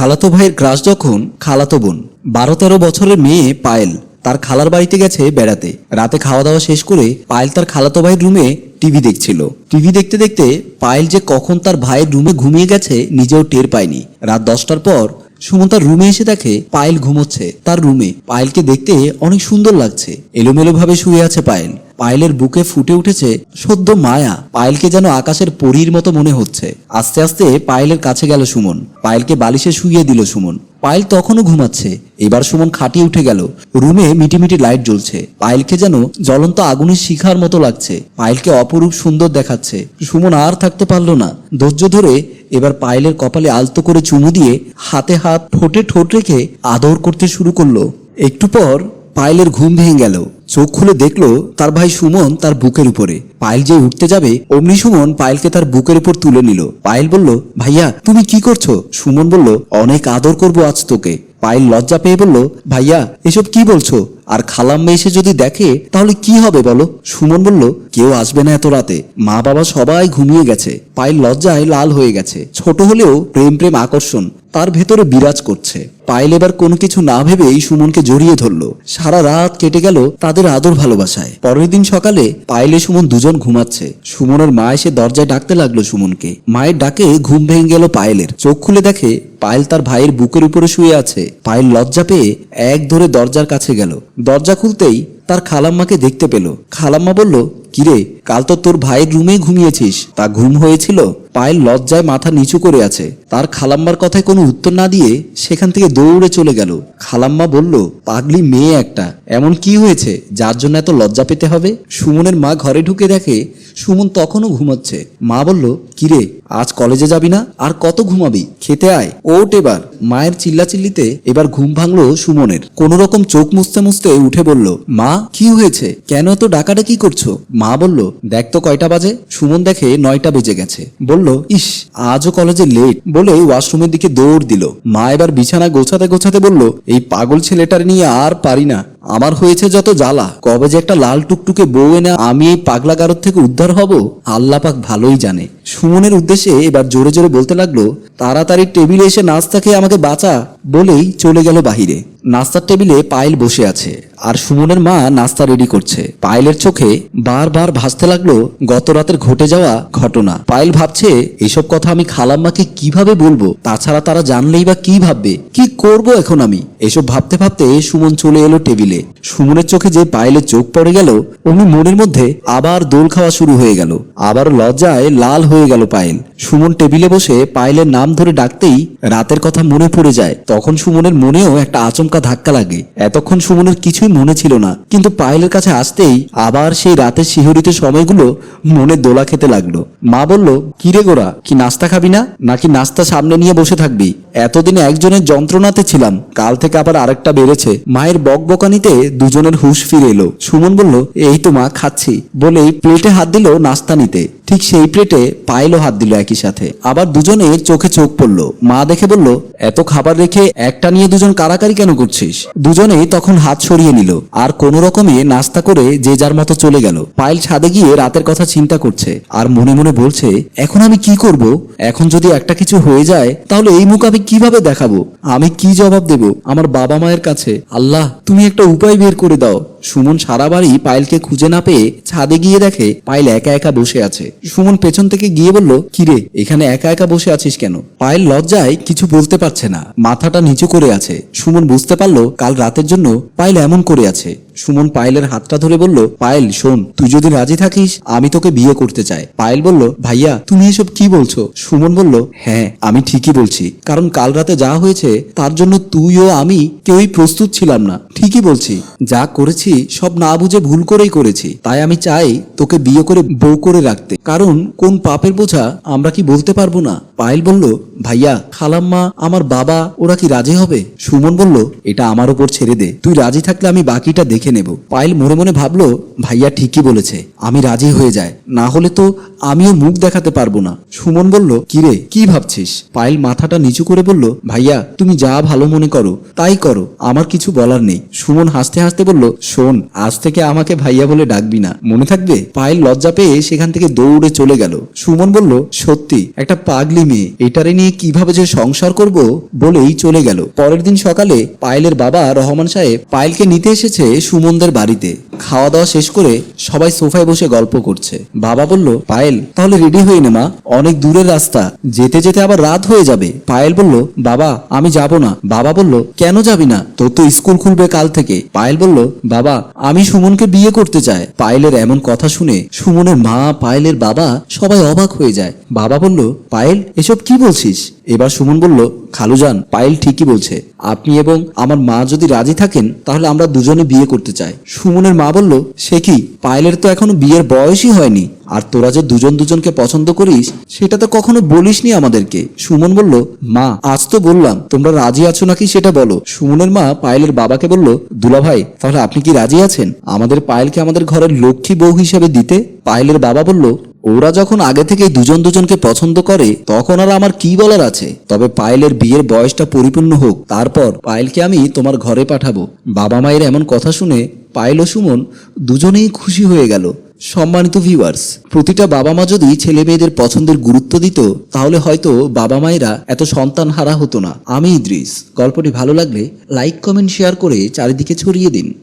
খালাতো ভাইয়ের ক্রাশ যখন খালাতো বোন বারো তেরো বছরের মেয়ে পায়েল তার খালার বাড়িতে গেছে বেড়াতে। রাতে খাওয়া দাওয়া শেষ করে পায়েল তার খালাতো ভাইয়ের রুমে টিভি দেখছিল। টিভি দেখতে দেখতে পায়েল যে কখন তার ভাইয়ের রুমে ঘুমিয়ে গেছে নিজেও টের পায়নি। রাত দশটার পর সুমন তার রুমে এসে দেখে পায়েল ঘুমোচ্ছে। তার রুমে পায়েলকে দেখতে অনেক সুন্দর লাগছে। এলোমেলো ভাবে শুয়ে আছে পায়েল। পায়েলের বুকে ফুটে উঠেছে সদ্য মায়া। পায়েলকে যেন আকাশের পরীর মতো মনে হচ্ছে। আস্তে আস্তে পায়েলের কাছে গেল সুমন। পায়েলকে বালিশে শুইয়ে দিল সুমন। পায়েল তখনও ঘুমাচ্ছে। এবার সুমন খাটিয়ে উঠে গেল। রুমে মিটিমিটি লাইট জ্বলছে। পায়েলকে যেন জ্বলন্ত আগুনের শিখার মতো লাগছে। পায়েলকে অপরূপ সুন্দর দেখাচ্ছে। সুমন আর থাকতে পারল না। ধৈর্য ধরে এবার পায়েলের কপালে আলতো করে চুমু দিয়ে হাতে হাত ঠোঁটে ঠোঁট রেখে আদর করতে শুরু করল। একটু পর পায়েলের ঘুম ভেঙে গেল। চোখ খুলে দেখল তার ভাই সুমন তার বুকের উপরে। পায়েল যে উঠতে যাবে, অমনি সুমন পায়েলকে তার বুকের উপর তুলে নিল। পায়েল বলল, ভাইয়া, তুমি কি করছ? সুমন বলল, অনেক আদর করব আজ তোকে। পায়েল লজ্জা পেয়ে বলল, ভাইয়া, এসব কি বলছো? আর খালাম্মা এসে যদি দেখে, তাহলে কি হবে বলো? সুমন বলল, কেউ আসবে না এত রাতে। মা বাবা সবাই ঘুমিয়ে গেছে। পায়েল লজ্জায় লাল হয়ে গেছে। ছোট হলেও প্রেম প্রেম আকর্ষণ। তার ভেতরে বিরাজ করছে। পায়েল এবার কোনো কিছু না ভেবেই সুমনকে জড়িয়ে ধরলো। সারা রাত কেটে গেল তাদের আদর ভালোবাসায়। পরের দিন সকালে পায়েলে সুমন দুজন ঘুমাচ্ছে। সুমনের মা এসে দরজায় ডাকতে লাগল সুমনকে। মায়ের ডাকে ঘুম ভেঙে গেল পায়েলের। চোখ খুলে দেখে পায়েল তার ভাইয়ের বুকের উপরে শুয়ে আছে। পায়েল লজ্জা পেয়ে এক ধরে দরজার কাছে গেল। দরজা খুলতেই তার খালাম্মাকে দেখতে পেল। খালাম্মা বলল, কিরে, কাল তো তোর ভাইয়ের রুমেই ঘুমিয়েছিস। তা ঘুম হয়েছিল? পায়েল লজ্জায় মাথা নিচু করে আছে। তার খালাম্মার কথায় কোনো উত্তর না দিয়ে সেখান থেকে দৌড়ে চলে গেল। খালাম্মা বলল, পাগলি মেয়ে একটা। এমন কি হয়েছে? যার জন্য এত লজ্জা পেতে হবে? সুমনের মা ঘরে ঢুকে দেখে সুমন তখনও ঘুমাচ্ছে। মা বলল, কিরে, আজ কলেজে যাবি না? আর কত ঘুমাবি? খেতে আয়। ওট এবার। মায়ের চিল্লাচিল্লিতে এবার ঘুম ভাঙলো সুমনের। কোন রকম চোখ মুছতে মুছতে উঠে বলল, মা, কি হয়েছে? কেন এত ডাকাডাকি করছ? মা বলল, দেখ তো কয়টা বাজে। সুমন দেখে নয়টা বেজে গেছে। বলল ইস, আজও কলেজে লেট বলে ওয়াশরুমের দিকে দৌড় দিল। মা এবার বিছানা গোছাতে গোছাতে বলল, এই পাগল ছেলেটার নিয়ে আর পারি না। আমার হয়েছে যত জ্বালা, কবে যে একটা লাল টুকটুকে বউ এনে আমি এই পাগলা গারদ থেকে উদ্ধার হব আল্লাহ পাক ভালোই জানে। সুমনের উদ্দেশ্যে এবার জোরে জোরে বলতে লাগল, তাড়াতাড়ি টেবিলে এসে নাস্তা খেয়ে আমাকে বাঁচা বলেই চলে গেল বাহিরে। নাস্তার টেবিলে পায়েল বসে আছে, আর সুমনের মা নাস্তা রেডি করছে। পায়েলের চোখে বারবার ভাসতে লাগল গত রাতের ঘটে যাওয়া ঘটনা। পায়েল ভাবছে, এসব কথা আমি খালাম্মাকে কীভাবে বলব? তাছাড়া তারা জানলেই বা কি ভাববে? কি করব এখন আমি? এসব ভাবতে ভাবতে সুমন চলে এলো টেবিলে। সুমনের চোখে যে পায়েলের চোখ পড়ে গেল, অমনি মনের মধ্যে আবার দোল খাওয়া শুরু হয়ে গেল। আবার লজ্জায় লাল হয়ে গেল পায়েল। সুমন টেবিলে বসে পায়েলের নাম ধরে ডাকতেই রাতের কথা মনে পড়ে যায়। তখন সুমনের মনেও একটা আচমকা ধাক্কা লাগে। এতক্ষণ সুমনের কিছুই মনে ছিল না। কিন্তু পায়েলের কাছে আসতেই আবার সেই রাতের শিহরিত সময়গুলো মনে দোলা খেতে লাগল। মা বলল, কিরে গোরা, কি নাস্তা খাবি না? নাকি নাস্তা সামনে নিয়ে বসে থাকবি? এতদিনে একজনের যন্ত্রণাতে ছিলাম, কাল থেকে আবার আরেকটা বেড়েছে। মায়ের বকবকানিতে দুজনের হুশ ফিরে এলো। সুমন বলল, এই তো মা, খাচ্ছি। বলেই প্লেটে হাত দিল নাস্তা নিতে। ঠিক সেই প্লেটে পায়েলও হাত দিল একই সাথে। আবার দুজনের চোখে চোখ পড়ল। মা দেখে বলল, এত খাবার রেখে একটা নিয়ে দুজন কারাকারি কেন করছিস? দুজনেই তখন হাত সরিয়ে নিল। আর কোনো রকমে নাস্তা করে যে যার মতো চলে গেল। পায়েল ছাদে গিয়ে রাতের কথা চিন্তা করছে আর মনে মনে বলছে, এখন আমি কি করব? এখন যদি একটা কিছু হয়ে যায়, তাহলে এই মুখ আমি কীভাবে দেখাবো? আমি কি জবাব দেব আমার বাবা মায়ের কাছে? আল্লাহ, তুমি একটা উপায় বের করে দাও। সুমন সারা বাড়ি পায়েলকে খুঁজে না পেয়ে ছাদে গিয়ে দেখে পায়েল একা একা বসে আছে। সুমন পেছন থেকে গিয়ে বলল কিরে এখানে একা একা বসে আছিস কেন? পায়েল লজ্জায় কিছু বলতে পারছে না, মাথাটা নিচু করে আছে। সুমন বুঝতে পারল, কাল রাতের জন্য পায়েল এমন করে আছে। সুমন পায়েলের হাতটা ধরে বলল, পায়েল, শোন, তুই যদি রাজি থাকিস, আমি তোকে বিয়ে করতে চাই। পায়েল বলল, ভাইয়া, তুমি এসব কি বলছো? সুমন বলল হ্যাঁ আমি ঠিকই বলছি, কারণ কাল রাতে যা হয়েছে, তার জন্য তুই ও আমি কেউই প্রস্তুত ছিলাম না। ঠিকই বলছি, যা করেছি সব না বুঝে ভুল করেই করেছি? তাই আমি চাই তোকে বিয়ে করে বউ করে রাখতে। কারণ কোন পাপের বোঝা আমরা কি বলতে পারব না? পায়েল বলল, ভাইয়া, খালাম্মা, আমার বাবা, ওরা কি রাজি হবে? সুমন বলল, এটা আমার উপর ছেড়ে দে। তুই রাজি থাকলে আমি বাকিটা দেখে নেব। পায়েল মনে মনে ভাবলো, ভাইয়া ঠিকই বলেছে, আমি রাজি হয়ে যায়। না হলে তো আমিও মুখ দেখাতে পারব না। সুমন বলল, কিরে, কি ভাবছিস? পায়েল মাথাটা নিচু করে বলল, ভাইয়া, তুমি যা ভালো মনে করো, তাই করো, আমার কিছু বলার নেই। সুমন হাসতে হাসতে বলল শোন, আজ থেকে আমাকে ভাইয়া বলে ডাকবি না। মনে থাকবে? পায়েল লজ্জা পেয়ে সেখান থেকে দৌড়ে চলে গেল। সুমন বলল, সত্যি, একটা পাগলি মেয়ে, এটারে নিয়ে কীভাবে যে সংসার করব বলেই চলে গেল। পরের দিন সকালে পায়েলের বাবা রহমান সাহেব পায়েলকে নিতে এসেছে সুমনদের বাড়িতে। খাওয়া দাওয়া শেষ করে সবাই সোফায় বসে গল্প করছে। বাবা বলল, পায়েল, তাহলে রেডি হয়ে নে মা, অনেক দূরের রাস্তা। যেতে যেতে আবার রাত হয়ে যাবে। পায়েল বলল, বাবা, আমি যাব না। বাবা বলল, কেন যাবি না? তোর তো স্কুল খুলবে কাল থেকে। পায়েল বলল, বাবা আমি সুমনকে বিয়ে করতে চাই। পায়েলের এমন কথা শুনে সুমনের মা, পায়েলের বাবা সবাই অবাক হয়ে যায়। বাবা বলল, পায়েল, এসব কি বলছিস? এবার সুমন বলল, খালুজান, পায়েল ঠিকই বলছে। আপনি এবং আমার মা যদি রাজি থাকেন, তাহলে আমরা দুজনে বিয়ে করতে চাই। সুমনের মা বলল, সে কি? পায়েলের তো এখনও বিয়ের বয়সই হয়নি। আর তোরা যে দুজন দুজনকে পছন্দ করিস, সেটা তো কখনো বলিসনি আমাদেরকে। সুমন বলল, মা, আজ তো বললাম, তোমরা রাজি আছো নাকি সেটা বলো। সুমনের মা পায়েলের বাবাকে বলল দুলা ভাই তাহলে আপনি কি রাজি আছেন? আমাদের পায়েলকে আমাদের ঘরের লক্ষ্মী বউ হিসেবে দিতে? পায়েলের বাবা বলল ওরা যখন আগে থেকে দুজন দুজনকে পছন্দ করে, তখন আর আমার কি বলার আছে? তবে পায়েলের বিয়ের বয়সটা পরিপূর্ণ হোক, তারপর পায়েলকে আমি তোমার ঘরে পাঠাবো। বাবা মায়ের এমন কথা শুনে পায়েল ও সুমন দুজনেই খুশি হয়ে গেল। সম্মানিত ভিউয়ার্স প্রতিটা বাবা মা যদি ছেলে মেয়েদের পছন্দের গুরুত্ব দিত, তাহলে হয়তো বাবা মায়েরা এত সন্তান হারা হতো না। আমি ইদ্রিস। গল্পটি ভালো লাগলে লাইক কমেন্ট শেয়ার করে চারিদিকে ছড়িয়ে দিন।